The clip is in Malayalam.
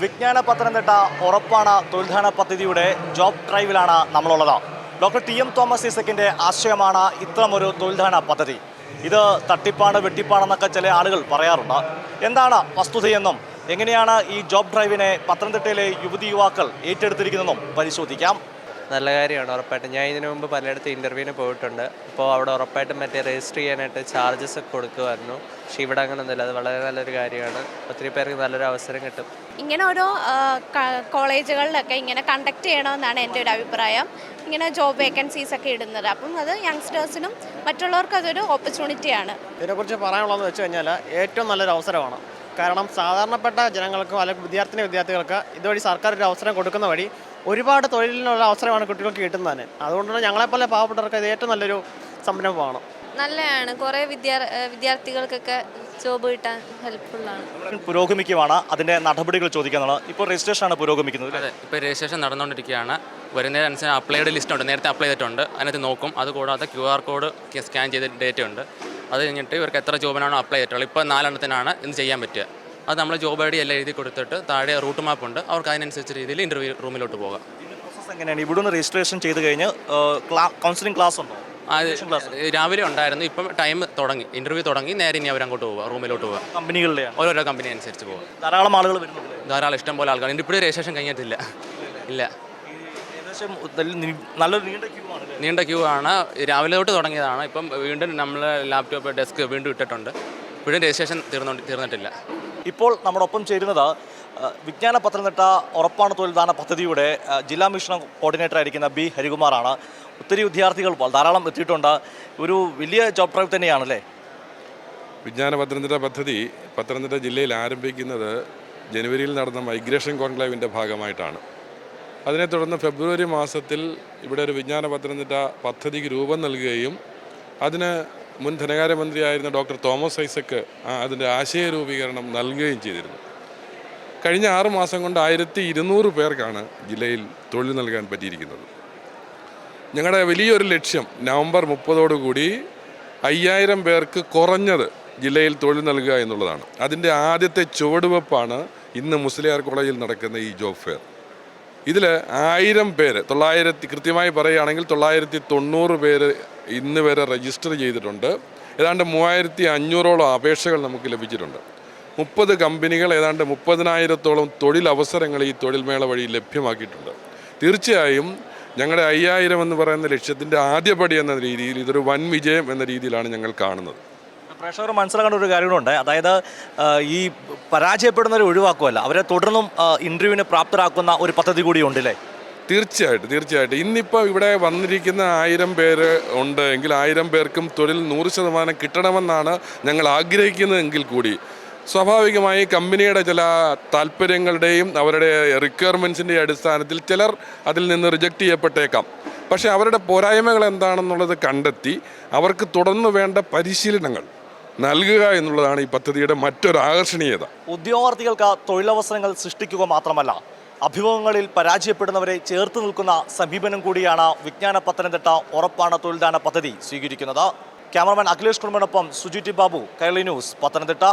വിജ്ഞാന പത്തനംതിട്ട ഉറപ്പാണ് തൊഴിൽദാന പദ്ധതിയുടെ ജോബ് ഡ്രൈവിലാണ് നമ്മളുള്ളത്. ഡോക്ടർ ടി എം തോമസ് ഈസക്കിന്റെ ആശയമാണ് ഇത്തരമൊരു തൊഴിൽദാന പദ്ധതി. ഇത് തട്ടിപ്പാണ് വെട്ടിപ്പാണെന്നൊക്കെ ചില ആളുകൾ പറയാറുണ്ട്. എന്താണ് വസ്തുതയെന്നും എങ്ങനെയാണ് ഈ ജോബ് ഡ്രൈവിനെ പത്തനംതിട്ടയിലെ യുവതി യുവാക്കൾ ഏറ്റെടുത്തിരിക്കുന്നതെന്നും പരിശോധിക്കാം. നല്ല കാര്യമാണ് ഉറപ്പായിട്ടും. ഞാൻ ഇതിനു മുമ്പ് പലയിടത്ത് ഇന്റർവ്യൂവിന് പോയിട്ടുണ്ട്. അപ്പോൾ അവിടെ ഉറപ്പായിട്ടും മറ്റേ രജിസ്റ്റർ ചെയ്യാനായിട്ട് ചാർജസ് ഒക്കെ കൊടുക്കുമായിരുന്നു. പക്ഷേ ഇവിടെ അങ്ങനൊന്നുമില്ല. അത് വളരെ നല്ലൊരു കാര്യമാണ്. ഒത്തിരി പേർക്ക് നല്ലൊരു അവസരം കിട്ടും. ഇങ്ങനെ ഓരോ കോളേജുകളിലൊക്കെ ഇങ്ങനെ കണ്ടക്ട് ചെയ്യണമെന്നാണ് എന്റെ ഒരു അഭിപ്രായം. ഇങ്ങനെ ജോബ് വേക്കൻസീസ് ഒക്കെ ഇടുന്നത്. അപ്പം അത് യങ്സ്റ്റേഴ്സിനും മറ്റുള്ളവർക്കും അതൊരു ഓപ്പർച്യൂണിറ്റിയാണ് ഇതിനെക്കുറിച്ച് പറയാനുള്ളതെന്ന് വെച്ച് കഴിഞ്ഞാൽ ഏറ്റവും നല്ലൊരു അവസരമാണ്. കാരണം സാധാരണപ്പെട്ട ജനങ്ങൾക്കും അല്ലെങ്കിൽ വിദ്യാർത്ഥിനി വിദ്യാർത്ഥികൾക്ക് ഇതുവഴി സർക്കാർ ഒരു അവസരം കൊടുക്കുന്ന വഴി ഒരുപാട് തൊഴിലിനുള്ള അവസരമാണ് കുട്ടികൾക്ക് കിട്ടുന്നത് അതുകൊണ്ടാണ് ഞങ്ങളെപ്പോലെ പാവപ്പെട്ടവർക്ക് ഇത് ഏറ്റവും നല്ലൊരു സംരംഭമാണ്. നല്ലതാണ്. കുറേ വിദ്യാ വിദ്യാർത്ഥികൾക്കൊക്കെ ജോബ് കിട്ടാൻ ഹെൽപ്ഫുള്ളാണ്. പുരോഗമിക്കുവാണ്. അതിന്റെ നടപടികൾ ചോദിക്കാനാണ് ഇപ്പോൾ രജിസ്ട്രേഷൻ ആണ് പുരോഗമിക്കുന്നത്? അതെ. ഇപ്പോൾ രജിസ്ട്രേഷൻ നടന്നുകൊണ്ടിരിക്കുകയാണ്. വരുന്നതിനനുസരിച്ച് അപ്ലൈഡ് ലിസ്റ്റ് ഉണ്ട്. നേരത്തെ അപ്ലൈ ചെയ്തിട്ടുണ്ട്. അതിനകത്ത് നോക്കും. അതുകൂടാതെ ക്യു ആർ കോഡ് സ്കാൻ ചെയ്ത ഡേറ്റ ഉണ്ട് അത് കഴിഞ്ഞിട്ട് ഇവർക്ക് എത്ര ജോബിനാണോ അപ്ലൈ ചെയ്തിട്ടുള്ളത്. ഇപ്പോൾ നാലെണ്ണത്തിനാണ് ഇന്ന് ചെയ്യാൻ പറ്റുക. അത് നമ്മൾ ജോബ് ഐ ഡി എല്ലാം എഴുതി കൊടുത്തിട്ട് താഴെ റൂട്ട് മാപ്പ് ഉണ്ട്. അവർക്ക് അതിനനുസരിച്ച രീതിയിൽ ഇന്റർവ്യൂ റൂമിലോട്ട് പോകാം. എങ്ങനെയാണ്? ഇവിടുന്ന് രജിസ്ട്രേഷൻ ചെയ്ത് കഴിഞ്ഞ് കൗൺസിലിംഗ് ക്ലാസ് ഉണ്ടോ? രാവിലെ ഉണ്ടായിരുന്നു. ഇപ്പം ടൈം തുടങ്ങി. ഇന്റർവ്യൂ തുടങ്ങി. നേരെ ഇനി അവരങ്ങോട്ട് പോവുക റൂമിലോട്ട് പോവുക കമ്പനികളിലെ ഓരോരോ കമ്പനി അനുസരിച്ച് പോവുക ധാരാളം ആളുകൾ ധാരാളം ഇഷ്ടം പോലെ ആൾക്കാർ. ഇപ്പോഴും രജിസ്ട്രേഷൻ കഴിഞ്ഞിട്ടില്ല. ഇല്ല. ഏകദേശം നല്ല നല്ലൊരു നീണ്ട ക്യൂ ആണ് നീണ്ട ക്യൂ ആണ്. രാവിലെ തൊട്ട് തുടങ്ങിയതാണ്. ഇപ്പം വീണ്ടും നമ്മൾ ലാപ്ടോപ്പ് ഡെസ്ക് വീണ്ടും ഇട്ടിട്ടുണ്ട്. ഇപ്പോഴും രജിസ്ട്രേഷൻ തീർന്നോ തീർന്നിട്ടില്ല. ഇപ്പോൾ നമ്മോടൊപ്പം ചേരുന്നത് വിജ്ഞാന പത്തനംതിട്ട ഉറപ്പാണ് തൊഴിൽദാന പദ്ധതിയുടെ ജില്ലാ മിഷൻ കോർഡിനേറ്റർ ആയിരിക്കുന്ന ബി ഹരികുമാറാണ്. ഒത്തിരി വിദ്യാർത്ഥികൾ ധാരാളം എത്തിയിട്ടുണ്ട്. ഒരു വലിയ ജോബ് ഡ്രൈവ് തന്നെയാണല്ലേ? വിജ്ഞാന പത്തനംതിട്ട പദ്ധതി പത്തനംതിട്ട ജില്ലയിൽ ആരംഭിക്കുന്നത് ജനുവരിയിൽ നടന്ന മൈഗ്രേഷൻ കോൺക്ലേവിന്റെ ഭാഗമായിട്ടാണ്. അതിനെ തുടർന്ന് ഫെബ്രുവരി മാസത്തിൽ ഇവിടെ ഒരു വിജ്ഞാന പത്തനംതിട്ട പദ്ധതിക്ക് രൂപം നൽകുകയും അതിന് മുൻ ധനകാര്യമന്ത്രിയായിരുന്ന ഡോക്ടർ തോമസ് ഐസക്ക് അതിന്റെ ആശയ രൂപീകരണം നൽകുകയും ചെയ്തിരുന്നു. കഴിഞ്ഞ ആറ് മാസം കൊണ്ട് ആയിരത്തി ഇരുന്നൂറ് പേർക്കാണ് ജില്ലയിൽ തൊഴിൽ നൽകാൻ പറ്റിയിരിക്കുന്നത്. ഞങ്ങളുടെ വലിയൊരു ലക്ഷ്യം നവംബർ മുപ്പതോടുകൂടി അയ്യായിരം പേർക്ക് കുറഞ്ഞത് ജില്ലയിൽ തൊഴിൽ നൽകുക എന്നുള്ളതാണ്. അതിന്റെ ആദ്യത്തെ ചുവടുവെപ്പാണ് ഇന്ന് മുസ്ലിയാർ കോളേജിൽ നടക്കുന്ന ഈ ജോബ് ഫെയർ. ഇതിൽ ആയിരം പേര് തൊള്ളായിരത്തി കൃത്യമായി പറയുകയാണെങ്കിൽ തൊള്ളായിരത്തി തൊണ്ണൂറ് പേര് ഇന്ന് വരെ രജിസ്റ്റർ ചെയ്തിട്ടുണ്ട്. ഏതാണ്ട് മൂവായിരത്തി അഞ്ഞൂറോളം അപേക്ഷകൾ നമുക്ക് ലഭിച്ചിട്ടുണ്ട്. മുപ്പത് കമ്പനികൾ ഏതാണ്ട് മുപ്പതിനായിരത്തോളം തൊഴിലവസരങ്ങൾ ഈ തൊഴിൽമേള വഴി ലഭ്യമാക്കിയിട്ടുണ്ട്. തീർച്ചയായും ഞങ്ങളുടെ അയ്യായിരം എന്ന് പറയുന്ന ലക്ഷ്യത്തിന്റെ ആദ്യപടി എന്ന രീതിയിൽ ഇതൊരു വൻ വിജയം എന്ന രീതിയിലാണ് ഞങ്ങൾ കാണുന്നത്. പ്രേക്ഷകർ മനസ്സിലാക്കേണ്ട ഒരു കാര്യങ്ങളുണ്ട് അതായത് ഈ പരാജയപ്പെടുന്നവരെ ഒഴിവാക്കുമല്ല അവരെ തുടർന്നും ഇന്റർവ്യൂവിന് പ്രാപ്തരാക്കുന്ന ഒരു പദ്ധതി കൂടി ഉണ്ടല്ലേ തീർച്ചയായിട്ടും തീർച്ചയായിട്ടും. ഇന്നിപ്പോൾ ഇവിടെ വന്നിരിക്കുന്ന ആയിരം പേര് ഉണ്ട് എങ്കിൽ ആയിരം പേർക്കും തൊഴിൽ നൂറ് ശതമാനം കിട്ടണമെന്നാണ് ഞങ്ങൾ ആഗ്രഹിക്കുന്നതെങ്കിൽ കൂടി. സ്വാഭാവികമായി കമ്പനിയുടെ ചില താല്പര്യങ്ങളുടെയും അവരുടെ റിക്വയർമെൻസിന്റെ അടിസ്ഥാനത്തിൽ ചിലർ അതിൽ നിന്ന് റിജക്റ്റ് ചെയ്യപ്പെട്ടേക്കാം. പക്ഷേ അവരുടെ പോരായ്മകൾ എന്താണെന്നുള്ളത് കണ്ടെത്തി അവർക്ക് തുടർന്ന് വേണ്ട പരിശീലനങ്ങൾ നൽകുക എന്നുള്ളതാണ് ഈ പദ്ധതിയുടെ മറ്റൊരു ആകർഷണീയത. ഉദ്യോഗാർത്ഥികൾക്ക് തൊഴിലവസരങ്ങൾ സൃഷ്ടിക്കുക മാത്രമല്ല അഭിമുഖങ്ങളിൽ പരാജയപ്പെടുന്നവരെ ചേർത്ത് നിൽക്കുന്ന സമീപനം കൂടിയാണ് വിജ്ഞാന പത്തനംതിട്ട ഉറപ്പാണ് തൊഴിൽദാന പദ്ധതി സ്വീകരിക്കുന്നത്. ക്യാമറമാൻ അഖിലേഷ് കുടുംബനൊപ്പം സുജിറ്റി ബാബു കൈരളി ന്യൂസ് പത്തനംതിട്ട.